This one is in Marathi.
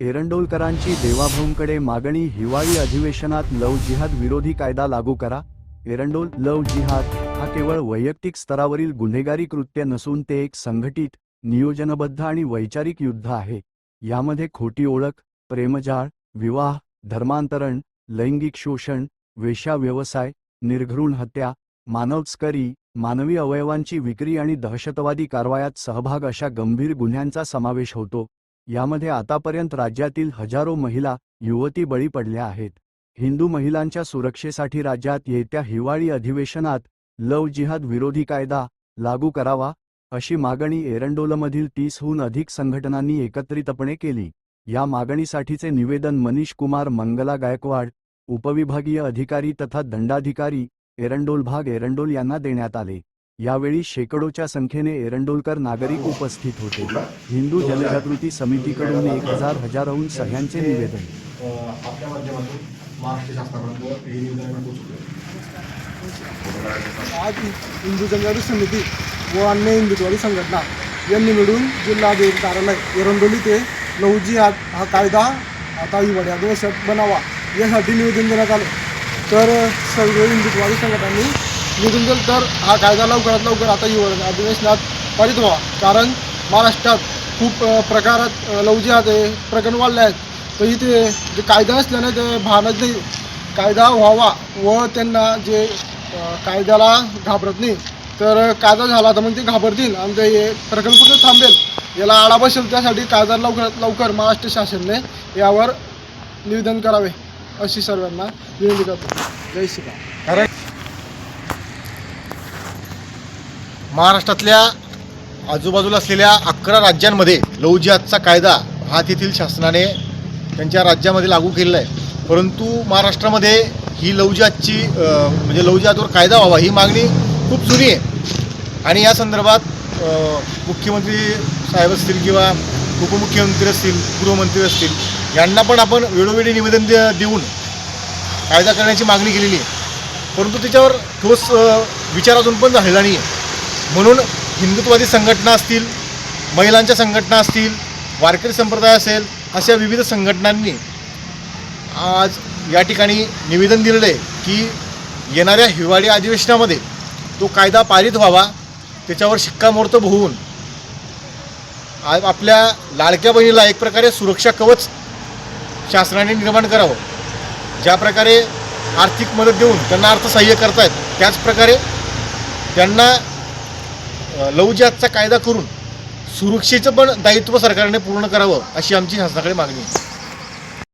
एरंडोलकरांची देवाभाऊंकडे मागणी हिवाळी अधिवेशनात लव जिहाद विरोधी कायदा लागू करा. एरंडोल लव जिहाद हा केवळ वैयक्तिक स्तरावरील गुन्हेगारी कृत्य नसून ते एक संघटित नियोजनबद्ध आणि वैचारिक युद्ध आहे. यामध्ये खोटी ओळख प्रेमजाळ विवाह धर्मांतरण लैंगिक शोषण वेश्या व्यवसाय निर्घृण हत्या मानवस्करी मानवी अवयवांची विक्री आणि दहशतवादी कारवायात सहभाग अशा गंभीर गुन्ह्यांचा समावेश होतो. यामध्ये आतापर्यंत राज्यातील हजारो महिला युवती बळी पडल्या आहेत. हिंदू महिलांच्या सुरक्षेसाठी राज्यात येत्या हिवाळी अधिवेशनात लव जिहाद विरोधी कायदा लागू करावा अशी मागणी एरंडोलमधील तीसहून अधिक संघटनांनी एकत्रितपणे केली. या मागणीसाठीचे निवेदन मनीष कुमार मंगला गायकवाड उपविभागीय अधिकारी तथा दंडाधिकारी एरंडोल भाग एरंडोल यांना देण्यात आले. यावेळी शेकडोच्या संख्येने एरंडोलकर नागरिक उपस्थित होते. हिंदू जनजागृती समितीकडून एक हजार हजारहून सह्यांचे निवेदन. आज हिंदू जनजागृती समिती व अन्य हिंदुत्वादी संघटना यांनी मिळून जिल्हा कार्यालय एरंडोली ते लहुजी हा हा कायदा आता हिवाळी बनावा यासाठी निवेदन देण्यात आले. तर सर्व हिंदुत्ववादी संघटनांनी निवेदन जाईल तर हा कायदा लवकरात लवकर आता हिवाळी अधिवेशनात पारित व्हावा. कारण महाराष्ट्रात खूप प्रकारात अ, लहुजिहाद हे प्रकरण वाढले आहेत. तर इथे जे कायदा असल्याने ते भानच नाही. कायदा व्हावा व त्यांना जे कायद्याला घाबरत नाही. तर कायदा झाला तर मग ते घाबरतील आणि ते हे कुठे थांबेल. याला आळा बसेल त्यासाठी कायदा लवकरात लवकर महाराष्ट्र शासनाने यावर निवेदन करावे. अशी सर्वांना विनंती करतो. जय श्रीराम कारण महाराष्ट्रातल्या आजूबाजूला असलेल्या अकरा राज्यांमध्ये लौजियातचा कायदा हा तेथील शासनाने त्यांच्या राज्यामध्ये लागू केलेला आहे. परंतु महाराष्ट्रामध्ये ही लौजियातची म्हणजे लौजियातवर कायदा व्हावा ही मागणी खूप जुनी आहे. आणि या संदर्भात मुख्यमंत्री साहेब असतील किंवा उपमुख्यमंत्री असतील गृहमंत्री असतील यांना पण आपण वेळोवेळी निवेदन दे देऊन कायदा करण्याची मागणी केलेली आहे. परंतु त्याच्यावर ठोस विचार अजून पण झालेला नाही आहे म्हणून हिंदुत्ववादी संघटना असतील महिलांच्या संघटना असतील वारकरी संप्रदाय असेल अशा विविध संघटनांनी आज या ठिकाणी निवेदन दिलेलं आहे की येणाऱ्या हिवाळी अधिवेशनामध्ये तो कायदा पारित व्हावा त्याच्यावर शिक्कामोर्तब होऊन आपल्या लाडक्या बहिणीला एक प्रकारे सुरक्षा कवच शासनाने निर्माण करावं. ज्या प्रकारे आर्थिक मदत देऊन त्यांना अर्थसहाय्य करतायत त्याचप्रकारे त्यांना लवजातचा कायदा करून सुरक्षेचं पण दायित्व सरकारने पूर्ण करावं अशी आमची शासनाकडे मागणी आहे.